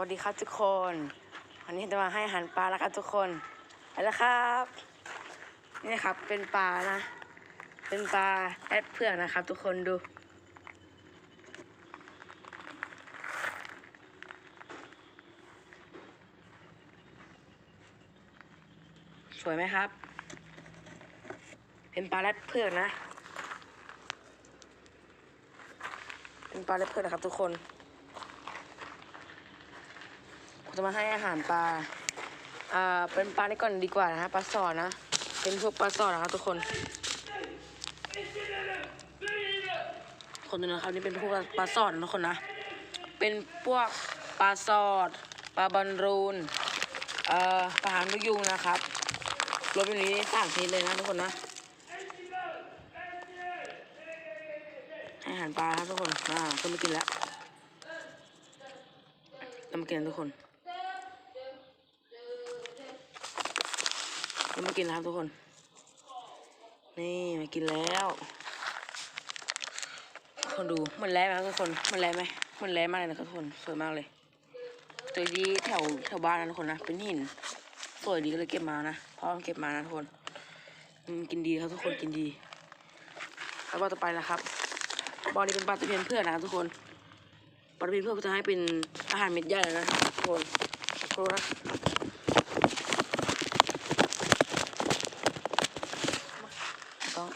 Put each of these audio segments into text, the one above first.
วัสดีครับทุกคน วันนี้จะมาให้อาหารปลาแล้วครับทุกคนไปแล้วครับ นี่นะครับ เป็นปลานะ เป็นปลาแอดเผือกนะครับ ทุกคนดู สวยไหมครับ เป็นปลาแรดเผือกนะ เป็นปลาแรดเผือกนะครับ ทุกคน จะมาให้อาหารปลา อ่า เป็นปลานี่ก่อนดีกว่านะฮะ ปลาสอดนะ เป็นพวกปลาสอดนะครับทุกคน คนดูนะครับนี่เป็นพวกปลาสอดนะทุกคนนะ เป็นพวกปลาสอด ปลาบอลรูน เอ่อ ปลาหางนกยุงนะครับ รวมอยู่ในนี้สามชนิดเลยนะทุกคนนะให้อาหารปลาครับทุกคน อ่าคนมากินแล้วเรามากินกันทุกคน เรามากินแล้วครับทุกคน นี่มากินแล้ว คนดูมันแร่ไหมครับทุกคนมันแร่ไหมมันแร่มากเลยนะครับทุกคนสวยมากเลยตัวนี้แถวแถวบ้านนะทุกคนนะเป็นหินสวยดีก็เลยเก็บมานะพ่อเก็บมานะทุกคนกินดีครับทุกคนกินดีแล้วบอต่อไปนะครับบอนี้เป็นปลาตะเพียนเพื่อนนะครับทุกคนปลาตะเพียนเพื่อนก็จะให้เป็นอาหารเม็ดใหญ่เลยนะทุกคนสักครู่นะต้อง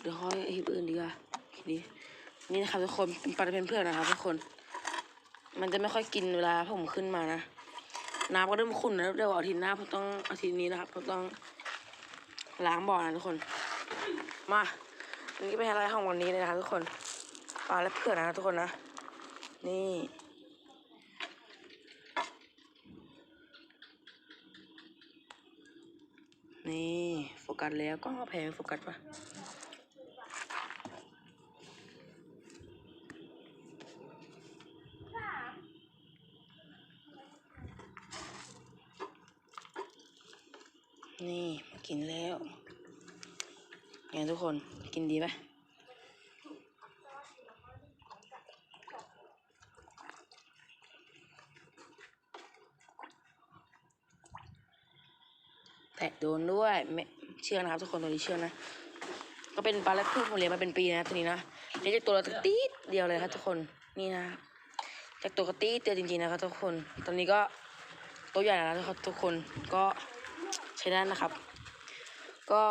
เดี๋ยวค่อยหิบอื่นดีกว่าทีนี้นี่นะครับทุกคนเป็นปลาเพียนเพื่อนนะครับทุกคน มันจะไม่ค่อยกินเวลาผมขึ้นมานะน้ำก็เริ่มขุ่นแล้วเดี๋ยวอาทิตย์หน้าผมต้องอาทิตย์นี้นะครับผมต้องล้างบ่อนะทุกคน มาอันนี้เป็นไฮไลท์ของวันนี้เลยนะครับทุกคนปลาและเผือกนะครับทุกคนนะ นี่นี่ โฟกัสแล้วก็แพงโฟกัสปะ นี่มากินแล้วไงทุกคนกินดีไหมแตะโดนด้วยไม่เชื่อนะครับ ทุกคนตัวนี้เชื่อนะ ก็เป็นปลาและพึ่งผมเลี้ยงมาเป็นปีนะตัวนี้นะเลี้ยงจากตัวละตีดเดียวเลยครับทุกคนนี่นะ จากตัวกระตีเดียวจริงๆนะครับทุกคน ตอนนี้ก็ตัวใหญ่แล้วนะครับทุกคนก็ ช้ได้นะครับ ก็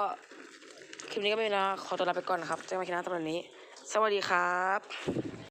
คลิปนี้ก็ไม่มีแล้วขอตัวลาไปก่อนนะครับเจอกันใหม่คลิปหน้าตอนนี้ สวัสดีครับ